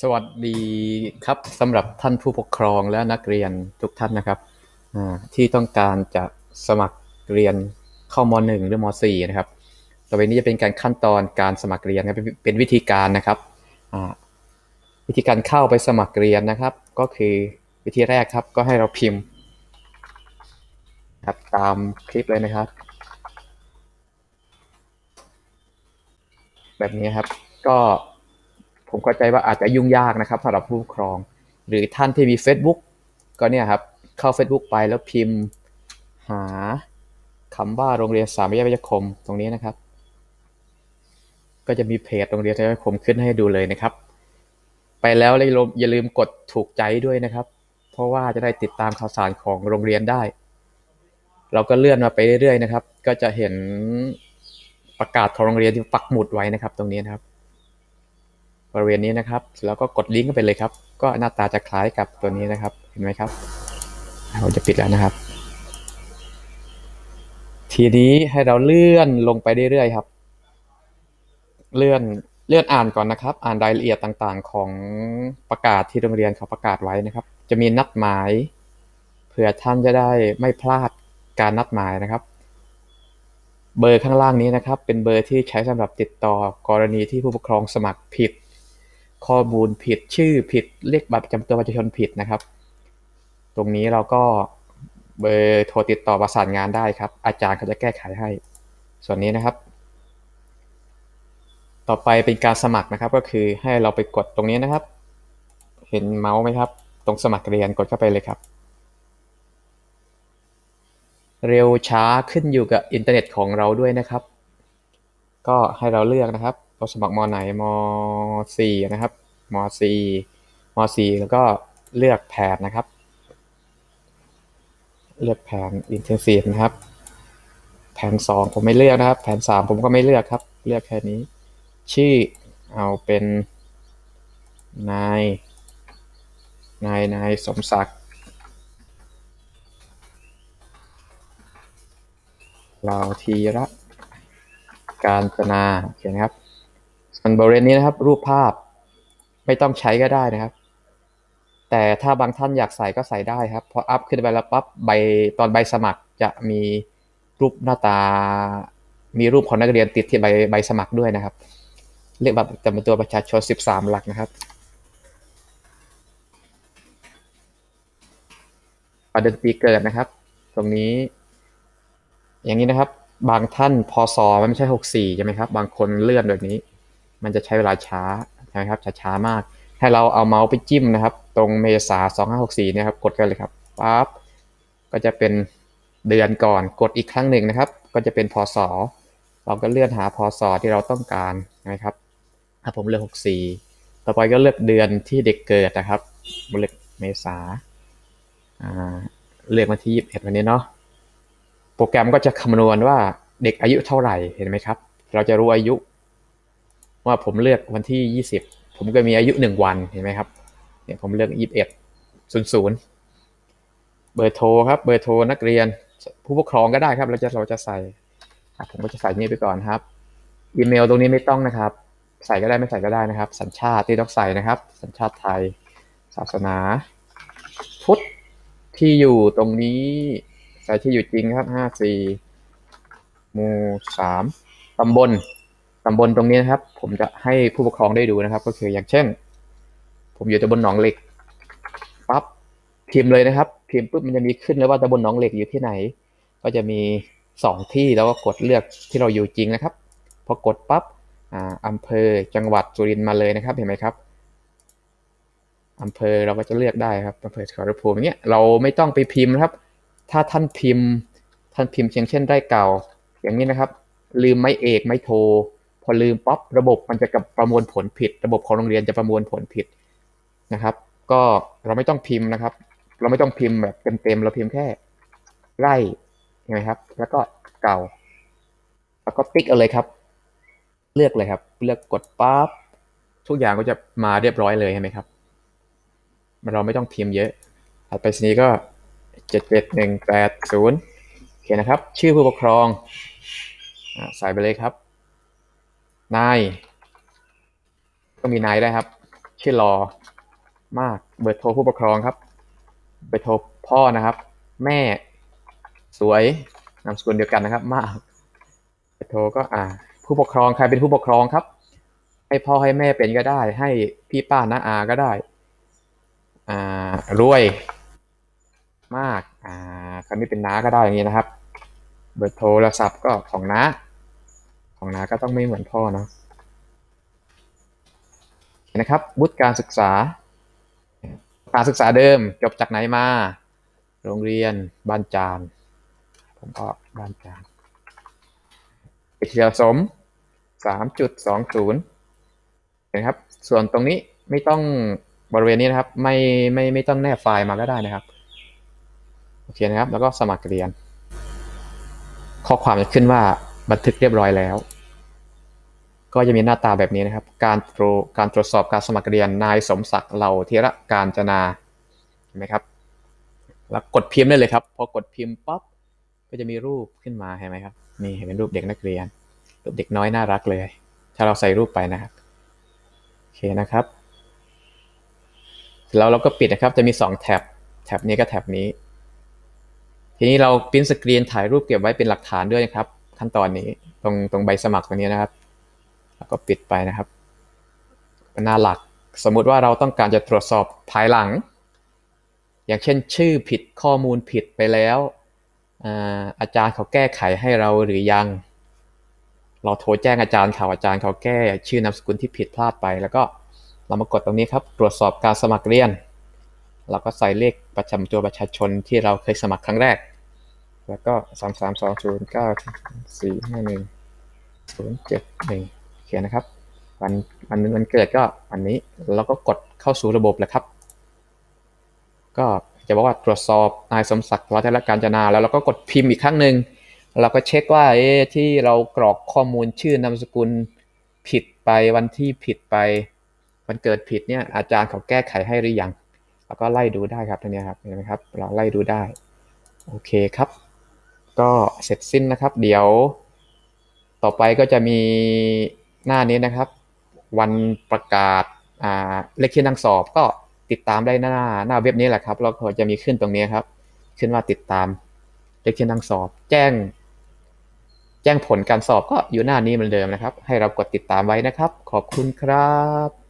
สวัสดีครับสำหรับท่านผู้ปกครองและนักเรียนทุกท่านนะครับที่ต้องการจะสมัครเรียนเข้ามหนึ่งหรือมสี่นะครับต่อไปนี้จะเป็นการขั้นตอนการสมัครเรียนครับเป็นวิธีการนะครับวิธีการเข้าไปสมัครเรียนนะครับ ก็คือวิธีแรกครับก็ให้เราพิมพ์ครับตามคลิปเลยนะครับ แบบนี้ครับก็ ผมเข้าใจว่าอาจจะยุ่งยากนะครับสำหรับผู้ปกครอง หรือท่านที่มี Facebook ก็เนี่ยครับ เข้า Facebook ไปแล้วพิมพ์หาคำว่าโรงเรียนสามวิทยาวิทยาคมตรงนี้นะครับ ก็จะมีเพจโรงเรียนสามวิทยาวิทยาคมขึ้นให้ดูเลยนะครับ ไปแล้วอย่าลืมกดถูกใจด้วยนะครับ เพราะว่าจะได้ติดตามข่าวสารของโรงเรียนได้ เราก็เลื่อนมาไปเรื่อยๆนะครับ ก็จะเห็นประกาศของโรงเรียนที่ปักหมุดไว้นะครับ ตรงนี้นะครับ บริเวณนี้นะครับ แล้วก็กดลิงก์เข้าไปเลยครับ ก็หน้าตาจะคล้ายกับตัวนี้นะครับ เห็นไหมครับเราจะปิดแล้วนะครับ ทีนี้ให้เราเลื่อนลงไปเรื่อยๆครับ เลื่อนเลื่อนอ่านก่อนนะครับ อ่านรายละเอียดต่างๆ ของประกาศที่โรงเรียนเขาประกาศไว้นะครับ จะมีนัดหมายเผื่อท่านจะได้ไม่พลาดการนัดหมายนะครับ เบอร์ข้างล่างนี้นะครับ เป็นเบอร์ที่ใช้สำหรับติดต่อกรณีที่ผู้ปกครองสมัครผิด ข้อมูลผิดชื่อผิดเลขบัตรประจำตัวประชาชนผิดนะครับ ตรงนี้เราก็เบอร์โทรติดต่อประสานงานได้ครับ อาจารย์เขาจะแก้ไขให้ ส่วนนี้นะครับ ต่อไปเป็นการสมัครนะครับ ก็คือให้เราไปกดตรงนี้นะครับ เห็นเมาส์ไหมครับ ตรงสมัครเรียนกดเข้าไปเลยครับ เร็วช้าขึ้นอยู่กับอินเทอร์เน็ตของเราด้วยนะครับ ก็ให้เราเลือกนะครับ เราสมัครมไหนม .4 นะครับม .4 ม .4 แล้วก็เลือกแผนนะครับ เลือกแผน intensive นะครับ แผน2ผมไม่เลือกนะครับ แผน3ผมก็ไม่เลือกครับ เลือกแค่นี้ ชื่อเอาเป็นนายนายนายสมศักดิ์เราทีระการจนาเขียนครับ ส่วนบริเวณนี้นะครับ รูปภาพไม่ต้องใช้ก็ได้นะครับ แต่ถ้าบางท่านอยากใส่ก็ใส่ได้ครับพออัพขึ้นไปแล้วปั๊บใบตอนใบสมัครจะมีรูปหน้าตา มีรูปของนักเรียนติดที่ใบใบสมัครด้วยนะครับ เรียกแบบจำตัวประชาชน 13 หลักนะครับประเด็นปีเกิดนะครับ ตรงนี้ อย่างนี้นะครับ บางท่านพศมันไม่ใช่ 64 ใช่ไหมครับ บางคนเลื่อนแบบนี้ มันจะใช้เวลาช้าใช่ไหมครับจะช้ามาก ให้เราเอาเมาส์ไปจิ้มนะครับ ตรงเมษา2564เนี่ยครับกดกันเลยครับปั๊บก็จะเป็นเดือนก่อนกดอีกครั้งหนึ่งนะครับ ก็จะเป็นพศเราก็เลื่อนหาพศที่เราต้องการนะครับถ้าผมเลือก 64 ต่อไปก็เลือกเดือนที่เด็กเกิดนะครับเลือกเมษาเลือกวันที่ 21 วันนี้เนาะ โปรแกรมก็จะคำนวณว่าเด็กอายุเท่าไหร่ เห็นไหมครับ เราจะรู้อายุ ว่าผมเลือกวันที่ 20 ผมก็มีอายุ 1 วันเห็นไหมครับเนี่ยผมเลือก 21 00 เบอร์โทรครับ เบอร์โทรนักเรียน ผู้ปกครองก็ได้ครับ เราจะเราจะใส่ ผมก็จะใส่นี้ไปก่อนครับ อีเมลตรงนี้ไม่ต้องนะครับ ใส่ก็ได้ไม่ใส่ก็ได้นะครับ สัญชาติที่ต้องใส่นะครับ สัญชาติไทย ศาสนา พุทธ ที่อยู่ตรงนี้ ใส่ที่อยู่จริงครับห้าสี่หมู่สามตำบล ตำบลตรงนี้นะครับ ผมจะให้ผู้ปกครองได้ดูนะครับ ก็คืออย่างเช่น ผมอยู่ตำบลหนองเหล็กปั๊บพิมพ์เลยนะครับ พิมพ์ปุ๊บมันจะมีขึ้นแล้วว่าตำบลหนองเหล็กอยู่ที่ไหน ก็จะมีสองที่แล้วก็กดเลือกที่เราอยู่จริงนะครับพอกดปั๊บอำเภอจังหวัดสุรินทร์มาเลยนะครับเห็นไหมครับอำเภอเราก็จะเลือกได้ครับอำเภอสารภูมิเนี้ยเราไม่ต้องไปพิมพ์ครับ ถ้าท่านพิมพ์ ท่านพิมพ์เช่นเช่นได้เก่า อย่างนี้นะครับ ลืมไม่เอกไม่โทร พอลืมป๊อประบบมันจะประมวลผลผิด ระบบของโรงเรียนจะประมวลผลผิดนะครับ ก็เราไม่ต้องพิมพ์นะครับ เราไม่ต้องพิมพ์แบบเต็มๆเราพิมพ์แค่ไล่เห็นไหมครับ แล้วก็เก่า แล้วก็ติ๊กเอาเลยครับ เลือกเลยครับ เลือกกดปั๊บทุกอย่างก็จะมาเรียบร้อยเลยเห็นไหมครับ เราไม่ต้องพิมพ์เยอะถัดไปนี้ก็เจ็ดเจ็ดหนึ่งแปดศูนย์โอเคนะครับ ชื่อผู้ปกครองใส่ไปเลยครับ นาย ก็มีนายได้ครับ ชื่อรอมาก เบอร์โทรผู้ปกครองครับ เบอร์โทรพ่อนะครับ แม่ สวยนามสกุลเดียวกันนะครับ มาก เบอร์โทรก็อ่า ผู้ปกครองใครเป็นผู้ปกครองครับ ให้พ่อให้แม่เป็นก็ได้ ให้พี่ป้าน้าอาก็ได้ อ่ารวย มาก อ่าคำนี้เป็นน้าก็ได้อย่างนี้นะครับ เบอร์โทรศัพท์ก็ของน้า ของน้าก็ต้องไม่เหมือนพ่อเนาะนะครับวุฒิการศึกษา การศึกษาเดิมจบจากไหนมา โรงเรียนบ้านจาน ผมก็บ้านจานวิทยาสม 3.20นะครับ ส่วนตรงนี้ไม่ต้องบริเวณนี้นะครับ ไม่ไม่ไม่ต้องแนบไฟล์มาก็ได้นะครับ โอเคนะครับ แล้วก็สมัครเรียน ข้อความจะขึ้นว่าบันทึกเรียบร้อยแล้ว ก็จะมีหน้าตาแบบนี้นะครับ การตรวการตรวจสอบการสมัครเรียนนายสมศักดิ์เหล่าเทระการจนาเห็นไหมครับ แล้วกดพิมพ์ได้เลยครับ พอกดพิมพ์ปั๊บก็จะมีรูปขึ้นมาเห็นไหมครับนี่เห็นเป็นรูปเด็กนักเรียน รูปเด็กน้อยน่ารักเลย ถ้าเราใส่รูปไปนะครับโอเคนะครับแล้วเราก็ปิดนะครับจะมี 2 แท็บแท็บนี้ก็แท็บนี้ ทีนี้เราปริ้นสกรีนถ่ายรูปเก็บไว้เป็นหลักฐานด้วยนะครับ ขั้นตอนนี้ตรงตรงใบสมัครตรงนี้นะครับ แล้วก็ปิดไปนะครับ หน้าหลักสมมุติว่าเราต้องการจะตรวจสอบภายหลัง อย่างเช่นชื่อผิดข้อมูลผิดไปแล้วอาอาจารย์เขาแก้ไขให้เราหรือยัง เราโทรแจ้งอาจารย์เขาอาจารย์เขาแก้ชื่อนามสกุลที่ผิดพลาดไป แล้วก็เรามากดตรงนี้ครับ ตรวจสอบการสมัครเรียน เราก็ใส่เลขประจำตัวประชาชนที่เราเคยสมัครครั้งแรก แล้วก็สามสามสองศูนย์เก้าสี่ห้าหนึ่งศูนย์เจ็ดหนึ่ง ขียนนะครับวันวันวันเกิดก็วันนี้แล้วก็กดเข้าสู่ระบบเลยครับ ก็จะบอกว่าตรวจสอบนายสมศักดิ์รัตนการจนา แล้วเราก็กดพิมพ์อีกครั้งหนึ่งเราก็เช็คว่าเอที่เรากรอกข้อมูลชื่อนามสกุลผิดไปวันที่ผิดไป วันเกิดผิดเนี่ยอาจารย์เขาแก้ไขให้หรือยังแล้วก็ไล่ดูได้ครับตรงนี้ครับเห็นไหมครับ เราไล่ดูได้โอเคครับ ก็เสร็จสิ้นนะครับ เดี๋ยว ต่อไปก็จะมี หน้านี้นะครับ วันประกาศอ่าเลขที่นั่งสอบก็ติดตามได้หน้าหน้าเว็บนี้แหละครับแล้วก็จะมีขึ้นตรงนี้ครับ ขึ้นว่าติดตามเลขที่นั่งสอบ แจ้ง แจ้งผลการสอบก็อยู่หน้านี้เหมือนเดิมนะครับ ให้เรากดติดตามไว้นะครับ ขอบคุณครับ